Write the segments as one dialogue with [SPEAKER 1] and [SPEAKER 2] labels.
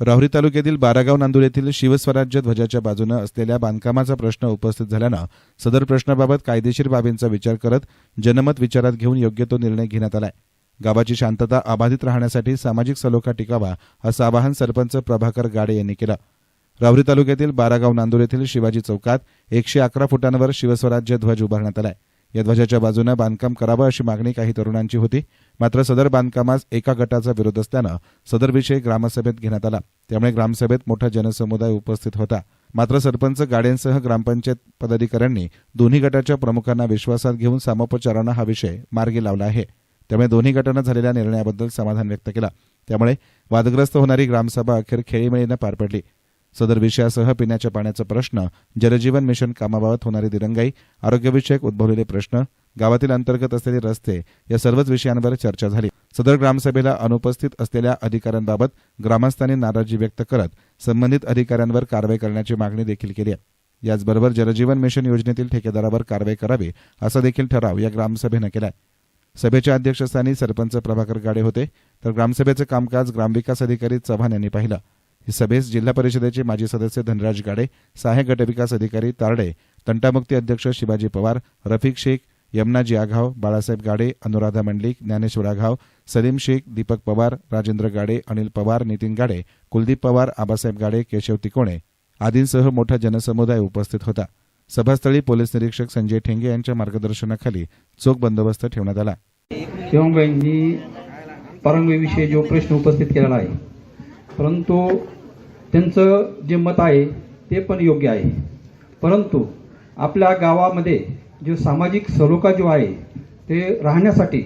[SPEAKER 1] राहुरी तालुक्यातील बारागाव नांदूर येथील शिवस्वराज्य ध्वजाच्या बाजूनं असलेल्या बांधकामाचा प्रश्न उपस्थित झाल्यानं सदर प्रश्नाबाबत कायदेशीर बाबींचा विचार करत जनमत विचारात घेऊन योग्य तो निर्णय घेण्यात आलाय. गावाची शांतता अबाधित राहण्यासाठी सामाजिक सलोखा टिकावा असं आवाहन सरपंच प्रभाकर गाडे यांनी केलं. राहुरी तालुक्यातील बारागाव नांदूर येथील शिवाजी चौकात एकशे अकरा फुटांवर शिवस्वराज्य ध्वज उभारण्यात आलाय. या ध्वजाच्या बाजूनं बांधकाम करावं अशी मागणी काही तरुणांची होती. मात्र सदर बांधकामास एका गटाचा विरोध असल्यानं सदर विषय ग्रामसभेत घेण्यात आला. त्यामुळे ग्रामसभेत मोठा जनसमुदाय उपस्थित होता. मात्र सरपंच गाड्यांसह ग्रामपंचायत पदाधिकाऱ्यांनी दोन्ही गटाच्या प्रमुखांना विश्वासात घेऊन सामोपचारानं हा विषय मार्गी लावला आहे. त्यामुळे दोन्ही गटानं झालेल्या निर्णयाबद्दल समाधान व्यक्त केलं. त्यामुळे वादग्रस्त होणारी ग्रामसभा अखेर खेळीमेळीनं पार पडली. सदर विषयासह पिण्याच्या पाण्याचा प्रश्न जलजीवन मिशन कामाबाबत होणारी दिरंगाई आरोग्यविषयक उद्भवलेले प्रश्न गावातील अंतर्गत असलेले रस्ते या सर्वच विषयांवर चर्चा झाली. सदर ग्रामसभेला अनुपस्थित असलेल्या अधिकाऱ्यांबाबत ग्रामस्थांनी नाराजी व्यक्त करत संबंधित अधिकाऱ्यांवर कारवाई करण्याची मागणी देखील केली आहे. याचबरोबर जलजीवन मिशन योजनेतील ठेकेदारावर कारवाई करावी असा देखील ठराव या ग्रामसभेनं केलाय. सभेच्या अध्यक्षस्थानी सरपंच प्रभाकर गाडे होते. तर ग्रामसभेचं कामकाज ग्रामविकास अधिकारी चव्हाण यांनी पाहिलं. सभेस जिल्हा परिषदेचे माजी सदस्य धनराज गाडे सहाय्यक गटविकास अधिकारी तारडे तंटामुक्ती अध्यक्ष शिवाजी पवार रफिक शेख यमुनाजी आघाव बाळासाहेब गाडे अनुराधा मंडलिक ज्ञानेश्वर आघाव सलीम शेख दीपक पवार राजेंद्र गाडे अनिल पवार नितीन गाडे कुलदीप पवार आबासाहेब गाडे केशव तिकोणे आदींसह मोठा जनसमुदाय उपस्थित होता. सभास्थळी पोलीस निरीक्षक संजय ठेंगे यांच्या मार्गदर्शनाखाली चोख बंदोबस्त ठेवण्यात आला.
[SPEAKER 2] तेव्हाबाईंनी परंगवीविषयी जो प्रश्न उपस्थित केलेला आहे परंतु त्यांचं जे मत आहे ते पण योग्य आहे. परंतु आपल्या गावामध्ये जो सामाजिक सलोखा जो आहे ते राहण्यासाठी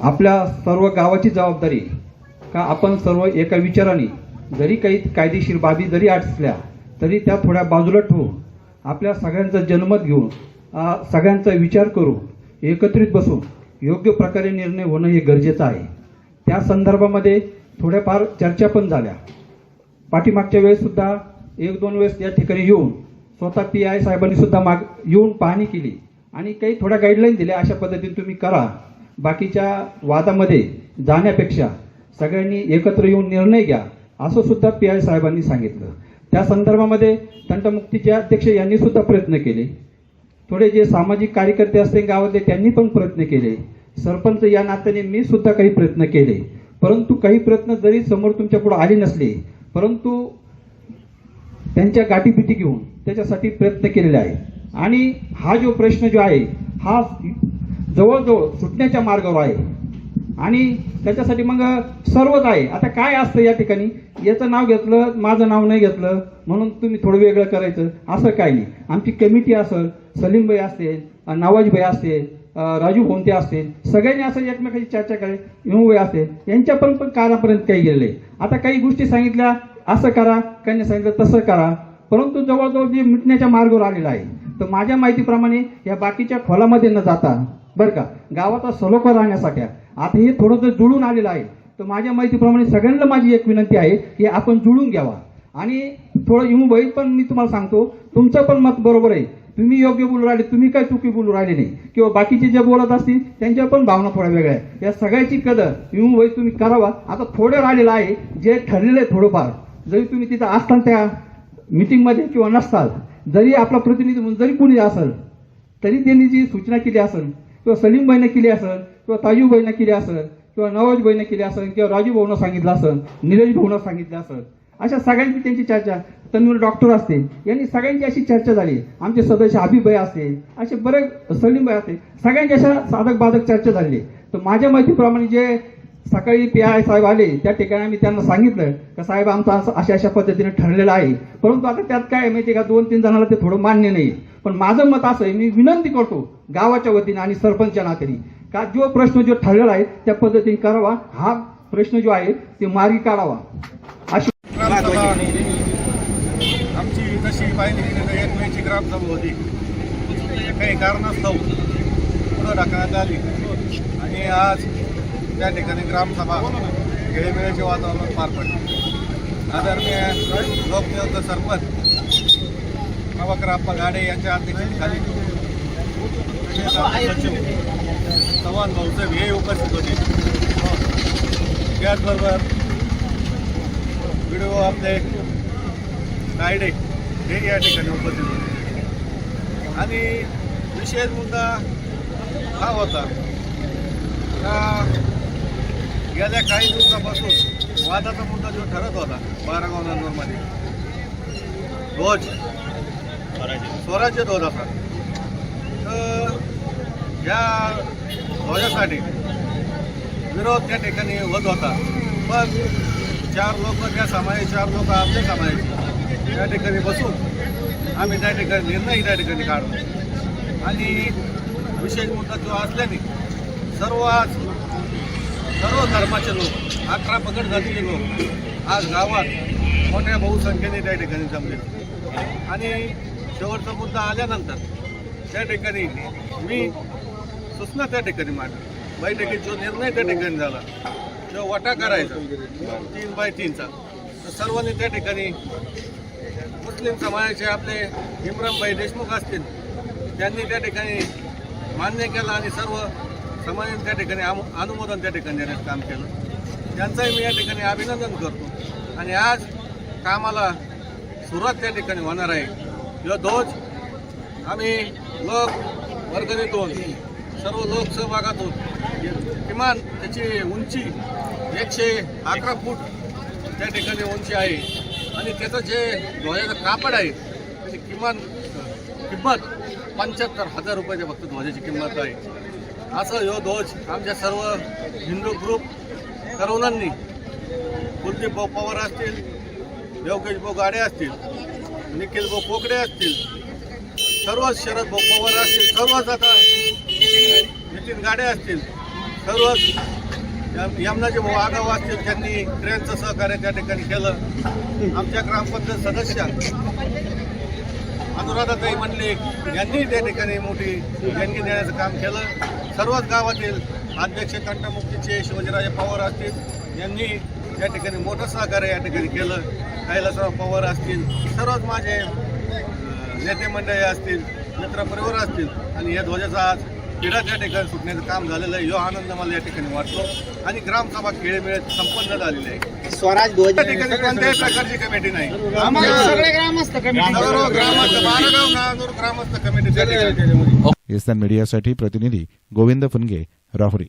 [SPEAKER 2] आपल्या सर्व गावाची जबाबदारी का आपण सर्व एका विचाराने जरी काही कायदेशीर बाबी जरी असल्या तरी त्या थोड्या बाजूला ठेवून आपल्या सगळ्यांचं जनमत घेऊन सगळ्यांचा विचार करून एकत्रित बसून योग्य प्रकारे निर्णय होणं हे गरजेचं आहे. त्या संदर्भामध्ये थोड्याफार चर्चा पण झाल्या. पाठीमागच्या वेळेस सुद्धा एक दोन वेळेस या ठिकाणी येऊन स्वतः पी आय साहेबांनी सुद्धा माग येऊन पाहणी केली. आणि काही थोड्या गाईडलाईन दिल्या अशा पद्धतीने तुम्ही करा. बाकीच्या वादामध्ये जाण्यापेक्षा सगळ्यांनी एकत्र येऊन निर्णय घ्या असं सुद्धा पी आय साहेबांनी सांगितलं. त्या संदर्भामध्ये तंटमुक्तीचे अध्यक्ष यांनी सुद्धा प्रयत्न केले. थोडे जे सामाजिक कार्यकर्ते असते गावातले त्यांनी पण प्रयत्न केले. सरपंच या नात्याने मी सुद्धा काही प्रयत्न केले. परंतु काही प्रयत्न जरी समोर तुमच्यापुढे आले नसले परंतु त्यांच्या गाठीपिटी घेऊन त्याच्यासाठी प्रयत्न केलेले आहे आणि हा जो प्रश्न जो आहे हा जवळजवळ सुटण्याच्या मार्गावर आहे. आणि त्याच्यासाठी मग सर्वच आहे. आता काय असतं या ठिकाणी? याचं नाव घेतलं माझं नाव नाही घेतलं म्हणून तुम्ही थोडं वेगळं करायचं. असं काही नाही. आमची कमिटी असेल सलीमबाई असेल नवाजभाई असतील राजू भोंते असतील सगळ्यांनी असं एकमेकाची चर्चा करे विनूभाई असेल यांच्या पण पण कानापर्यंत काही गेलेले. आता काही गोष्टी सांगितल्या असं करा काही सांगितलं तसं करा. परंतु जवळजवळ जे मिटण्याच्या मार्गावर आलेला आहे तर माझ्या माहितीप्रमाणे या बाकीच्या खोलामध्ये न जाता बरं का गावाचा सलोखा राहण्यासाठी आता हे थोडंसं जुळून आलेलं आहे तर माझ्या माहितीप्रमाणे सगळ्यांना माझी एक विनंती आहे की आपण जुळून घ्यावा. आणि थोडं इमुबाई पण मी तुम्हाला सांगतो तुमचं पण मत बरोबर आहे. तुम्ही योग्य बोलू राहिले तुम्ही काय चुकी बोलू राहिले नाही. किंवा बाकीचे जे बोलत असतील त्यांच्या पण भावना थोड्या वेगळ्या आहेत. या सगळ्याची कदर इमुबाई तुम्ही करावा. आता थोडं राहिलेलं आहे जे ठरलेलं आहे थोडंफार. जरी तुम्ही तिथं असताल त्या मीटिंगमध्ये किंवा नसताल जरी आपला प्रतिनिधी म्हणून जरी कुणी असेल तरी त्यांनी जी सूचना केली असेल किंवा सलीम भाईनं केली असेल किंवा ताजू भाईनं केली असेल किंवा नवाज भाईनं केली असेल किंवा राजू भाऊनं सांगितलं असेल निलेश भाऊनं सांगितलं असेल अशा सगळ्यांची त्यांची चर्चा. तन्वीर डॉक्टर असतील. यांनी सगळ्यांची अशी चर्चा झाली. आमचे सदस्य हबीबाई असतील. असे बरेच सलीमभाई असतील. सगळ्यांची अशा साधक बाधक चर्चा झाली तर माझ्या माहितीप्रमाणे जे सकाळी पी आय साहेब आले त्या ठिकाणी आम्ही त्यांना सांगितलं का साहेब आमचं असं अशा अशा पद्धतीने ठरलेलं आहे. परंतु आता त्यात काय माहिती का? दोन तीन जणांना ते थोडं मान्य नाही. पण माझं मत असं आहे मी विनंती करतो गावाच्या वतीने आणि सरपंचच्या नात्याने का जो प्रश्न जो ठरलेला आहे त्या पद्धतीने करावा. हा प्रश्न जो आहे ते मार्गी काढावा.
[SPEAKER 3] आमची तशी पाहिली गेली एक मेची ग्रामसभा होती. काही कारणास्तव पुढं ढकलण्यात आली. आणि आज त्या ठिकाणी ग्रामसभा खेळीमेळीचे वातावरण पार पडले. आदरणीय लोकनियुक्त सरपंच प्रभाकरप्पा गाडे यांच्या अध्यक्षतेखाली सचिव चव्हाण भाऊसाहेब हे उपस्थित होते. त्याचबरोबर आपले गायडे हे या ठिकाणी उपस्थित होते. आणि विशेष मुद्दा हा होता का गेल्या काही दिवसापासून वादाचा मुद्दा जो ठरत होता बारागाव नंदूरमध्ये ध्वज स्वराज्य ध्वज असा तर या ध्वजासाठी विरोध त्या ठिकाणी होत होता. पण चार लोक त्या समाजाचे चार लोक आपले समाजाचे त्या ठिकाणी बसून आम्ही त्या ठिकाणी निर्णय त्या ठिकाणी काढतो. आणि विशेष मुद्दा जो असल्याने सर्व आज सर्व धर्माचे लोक अकरा पकड जातीचे लोक आज गावात मोठ्या बहुसंख्येने त्या ठिकाणी जमले. आणि शेवटचा मुद्दा आल्यानंतर त्या ठिकाणी मी सूचना त्या ठिकाणी मांडली. बैठकीत जो निर्णय त्या ठिकाणी झाला जो वटा करायचा तीन बाय तीनचा तर सर्वांनी त्या ठिकाणी मुस्लिम समाजाचे आपले इम्रानभाई देशमुख असतील त्यांनी त्या ठिकाणी मान्य केलं आणि सर्व समाजाने त्या ठिकाणी अनुमोदन त्या ठिकाणी देण्याचं काम केलं. त्यांचंही मी या ठिकाणी अभिनंदन करतो. आणि आज कामाला सुरुवात त्या ठिकाणी होणार आहे. किंवा ध्वज आम्ही लोक वर्गणीतून सर्व लोक सहभागातून किमान त्याची उंची एकशे अकरा फूट त्या ठिकाणी उंची आहे. आणि त्याचं जे ध्वजाचं कापड आहे त्याची किमान किंमत पंच्याहत्तर हजार रुपयाच्या फक्त ध्वजाची किंमत आहे. असं हो ध्वज आमच्या सर्व हिंदू ग्रुप तरुणांनी कुलदीप भाऊ पवार असतील योगेश भाऊ गाडे असतील निखिल भाऊ कोकडे असतील सर्वच शरद भाऊ पवार असतील सर्वच आता नितीन गाडे असतील. सर्वच यम- यमनाचे भाऊ आगाव असतील. त्यांनी ट्रेनचं सहकार्य त्या ठिकाणी केलं. आमच्या ग्रामपंचायत सदस्य अनुराधाताई म्हणले यांनी त्या ठिकाणी मोठी देणगी देण्याचं काम केलं. सर्वच गावातील अध्यक्ष कंठमुक्तीचे शिवाजीराजे पवार असतील यांनी या ठिकाणी मोठं सहकार्य या ठिकाणी केलं. कैलासराव पवार असतील सर्वच माझे नेते मंडळी असतील मित्रपरिवार असतील आणि या ध्वजाचा आज क्रीडा त्या ठिकाणी सुटण्याचं काम झालेलं आहे. यो आनंद मला या ठिकाणी वाटतो. आणि ग्रामसभा खेळमेळ संपन्न झालेली आहे.
[SPEAKER 4] स्वराज ध्वज
[SPEAKER 3] त्या ठिकाणी कोणत्याही प्रकारची कमिटी नाही.
[SPEAKER 4] आम्हाला सगळे ग्रामस्थ
[SPEAKER 3] सर्व ग्रामस्थ बारागाव नांदूर ग्रामस्थ कमिटी त्या ठिकाणी
[SPEAKER 1] एसन मीडियासाठी प्रतिनिधी गोविंद फुनगे राहुरी.